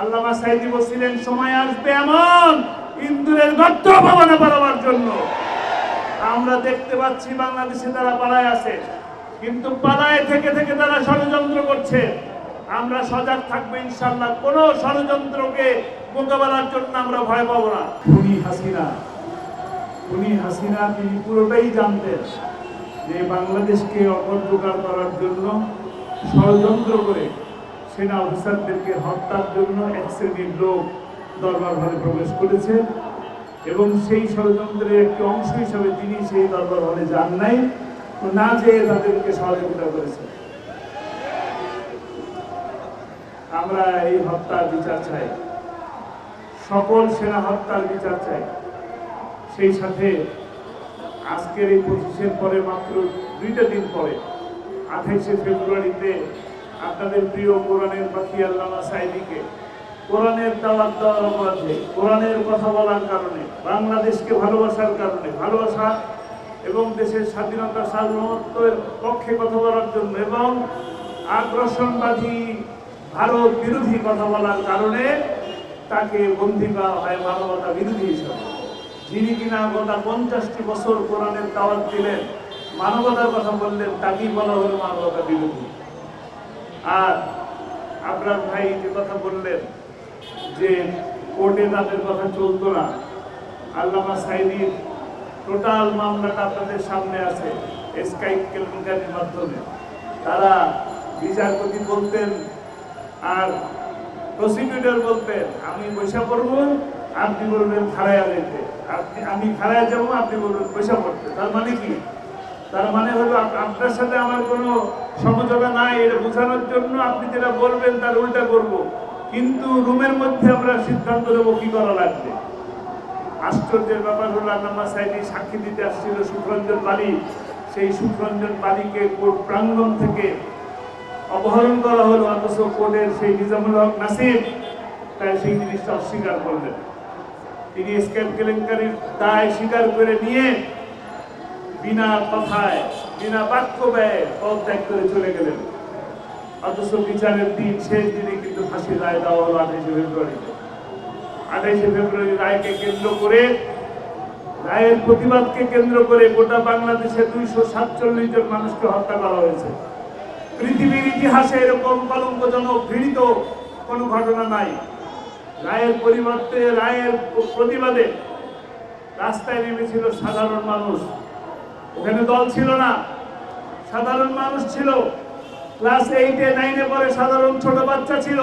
আল্লামা সাইদি বলছিলেন, সময় আসবে এমন ইন্দুরের গর্ত ভবনে পালাবার জন্য। আমরা দেখতে পাচ্ছি বাংলাদেশে তারা পালায় আছে, কিন্তু পালায় থেকে থেকে তারা ষড়যন্ত্র করছে। আমরা সজাগ থাকব ইনশাল্লাহ কোন ষড়যন্ত্রকে মোকাবেলার জন্য আমরা ভয় পাবো না। খুনি হাসিনা খুনি হাসিনা, তিনি পুরোটাই জানতেন যে বাংলাদেশকে অপর্যকার করার জন্য ষড়যন্ত্র করে সেনা অফিসারদেরকে হত্যার জন্য এক শ্রেণির লোক দরবার হলে প্রবেশ করেছে এবং সেই ষড়যন্ত্রের একটি অংশ হিসাবে তিনি সেই দরবার হলে যান নাই না যেয়ে তাদেরকে সহযোগিতা করেছে। আমরা এই হত্যার বিচার চাই। সকল সেনা হত্যার বিচার চাই। সেই সাথে আজকের এই পঁচিশের পরে মাত্র দুইটা দিন পরে আঠাইশে ফেব্রুয়ারিতে আপনাদের প্রিয় কোরআনের পাখি আল্লামা সাইদিকে। কোরআনের দাওয়াত দেওয়ার অপরাধে কোরআনের কথা বলার কারণে, বাংলাদেশকে ভালোবাসার কারণে, ভালোবাসা এবং দেশের স্বাধীনতা, সার্বভৌমত্বের পক্ষে কথা বলার জন্য এবং আগ্রাসনবাদী ভারত বিরোধী কথা বলার কারণে তাকে বন্দী করা হয় মানবতা বিরোধী হিসাবে। যিনি কিনা গোটা পঞ্চাশটি বছর কোরআনের দাওয়াত দিলেন, মানবতার কথা বললেন, তাকেই বলা হলো মানবতা বিরোধী। আর আপনার ভাই যে কথা বললেন যে কোর্টে তাদের কথা চলতো না, আল্লামা সাইদির টোটাল মামলাটা আপনাদের সামনে আছে স্কাই কেলেঙ্কারির মাধ্যমে। তারা বিচারপতি বলতেন আর প্রসিকিউটর বলতেন, আমি পয়সা পড়ব, আপনি বলবেন খারায়া যেতে। আপনি, আমি খারায়া যাব, আপনি বলবেন পয়সা পড়তে। তার মানে কি? তার মানে হলো আপনার সাথে আমার কোনো সমঝোতা নাই, এটা বোঝানোর জন্য আপনি যেটা বলবেন তার উল্টা করব। কিন্তু রুমের মধ্যে আমরা সিদ্ধান্ত নেব কি করা লাগবে। আশ্চর্যের ব্যাপার হলো আল্লামা সাইদি সাক্ষী দিতে আসছিল সুখরঞ্জন বালি। সেই সুখরঞ্জন বালিকে কোর্ট প্রাঙ্গণ থেকে অপহরণ করা হলো, অথচ কোর্টের সেই নিজামুল হক নাসির তাই সেই জিনিসটা অস্বীকার করলেন। তিনি স্ক্যাম কেলেঙ্কারির দায় স্বীকার করে নিয়ে বিনা কথায়, বিনা বাক্য ব্যয়ে পদত্যাগ করে চলে গেলেন। অথচ বিচারের দিন শেষ দিনে কিন্তু ফাঁসির রায় দেওয়া হলো আঠাইশে ফেব্রুয়ারিতে আঠাইশে ফেব্রুয়ারি রায়কে কেন্দ্র করে, রায়ের প্রতিবাদকে কেন্দ্র করে গোটা বাংলাদেশে দুইশো সাতচল্লিশ জন মানুষকে হত্যা করা হয়েছে। পৃথিবীর ইতিহাসে এরকম কলঙ্কজনক ঘৃণিত কোনো ঘটনা নাই। রায়ের পরিবর্তে, রায়ের প্রতিবাদে রাস্তায় নেমেছিল সাধারণ মানুষ। ওখানে দল ছিল না। সাধারণ মানুষ ছিল। ক্লাস এইটে নাইনে পরে সাধারণ ছোট বাচ্চা ছিল।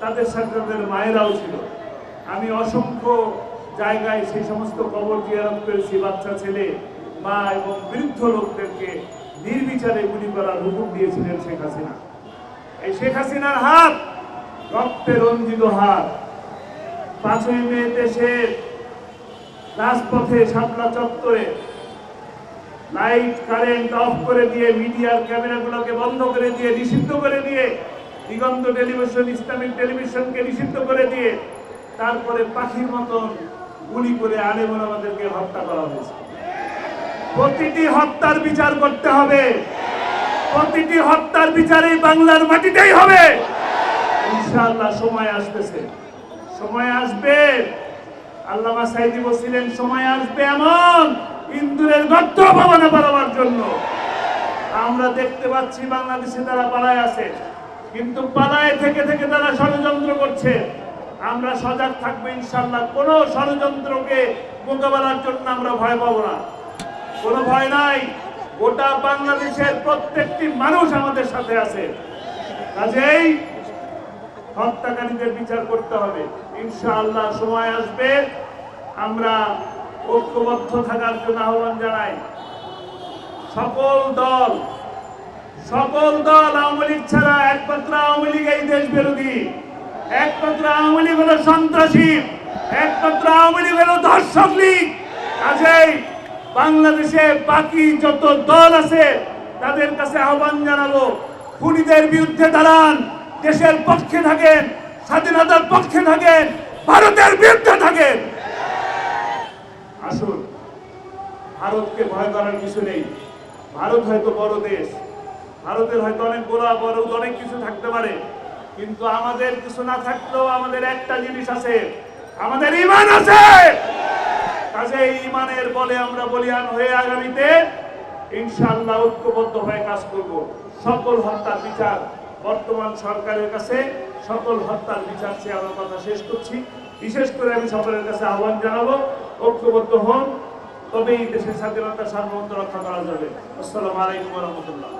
তাদের সাথে তাদের মায়েরাও ছিল। আমি অসংখ্য জায়গায় সেই সমস্ত কবর জিয়ারত করেছি, বাচ্চা, ছেলে, মা এবং বৃদ্ধ লোকদেরকে নির্বিচারে গুলি করার হুকুম দিয়েছিলেন শেখ হাসিনা। এই শেখ হাসিনার হাত, রক্তে রঞ্জিত হাত। পাঁচই মে দেশের রাজপথে শাপলা চত্বরে লাইট, কারেন্ট অফ করে দিয়ে মিডিয়ার ক্যামেরাগুলোকে বন্ধ করে দিয়ে, নিষিদ্ধ করে দিয়ে, দিগন্ত টেলিভিশন, ইসলামিক টেলিভিশনকে নিষিদ্ধ করে দিয়ে, তারপরে পাখির মতন গুলি করে আলেমন আমাদেরকে হত্যা করা হয়েছে। প্রতিটি হত্যার বিচার করতে হবে। প্রতিটি হত্যার বিচারে বাংলার মাটিতেই হবে। ইনশাআল্লাহ সময় আসতেছে। সময় আসবে। আল্লামা সাইদি বলছিলেন, সময় আসবে এমন ইন্দুরের গর্ত ভবনে পালাবার জন্য। আমরা দেখতে পাচ্ছি বাংলাদেশে তারা পালায় আছে, কিন্তু পালায় থেকে থেকে তারা ষড়যন্ত্র করছে। আমরা সজাগ থাকব ইনশাল্লাহ কোন ষড়যন্ত্রকে মোকাবেলার জন্য আমরা ভয় পাবো না। কোনো ভয় নাই, গোটা বাংলাদেশের প্রত্যেকটি মানুষ আমাদের সাথে আছে। কাজেই হত্যাকারীদের বিচার করতে হবে। ইনশাআল্লাহ সময় আসবে, আমরা ঐক্যবদ্ধ থাকার জন্য আহ্বান জানাই। সকল দল সকল দল আওয়ামী লীগ ছাড়া একমাত্র আওয়ামী লীগ এই দেশ বিরোধী। একমাত্র আওয়ামী লীগ হলো সন্ত্রাসী, একমাত্র আওয়ামী লীগ হলো ধর্ষক লীগ। কাজেই বাংলাদেশে বাকি যত দল আছে, তাদের কাছে আহ্বান জানাব, খুনিদের বিরুদ্ধে দাঁড়ান, দেশের পক্ষে থাকেন, স্বাধীনতার পক্ষে থাকেন, ভারতের বিরুদ্ধে থাকেন আসুন ভারতকে ভয় করার কিছু নেই ভারত হয়তো বড় দেশ, ভারতের হয়তো অনেক গোলা বড়, অনেক কিছু থাকতে পারে, কিন্তু আমাদের কিছু না থাকলেও আমাদের একটা জিনিস আছে, আমাদের ইমান আছে! কাজে ইমানের বলে আমরা বলিয়ান হয়ে আগামীতে ইনশাআল্লাহ ঐক্যবদ্ধ হয়ে কাজ করব। সকল হত্যার বিচার বর্তমান সরকারের কাছে, সকল হত্যার বিচার চেয়ে আমার কথা শেষ করছি। বিশেষ করে আমি সকলের কাছে আহ্বান জানাব, ঐক্যবদ্ধ হন। তবেই দেশের স্বাধীনতা সার্বভৌমত্ব রক্ষা করা যাবে। আসসালামু আলাইকুম রহমতুল্লাহ।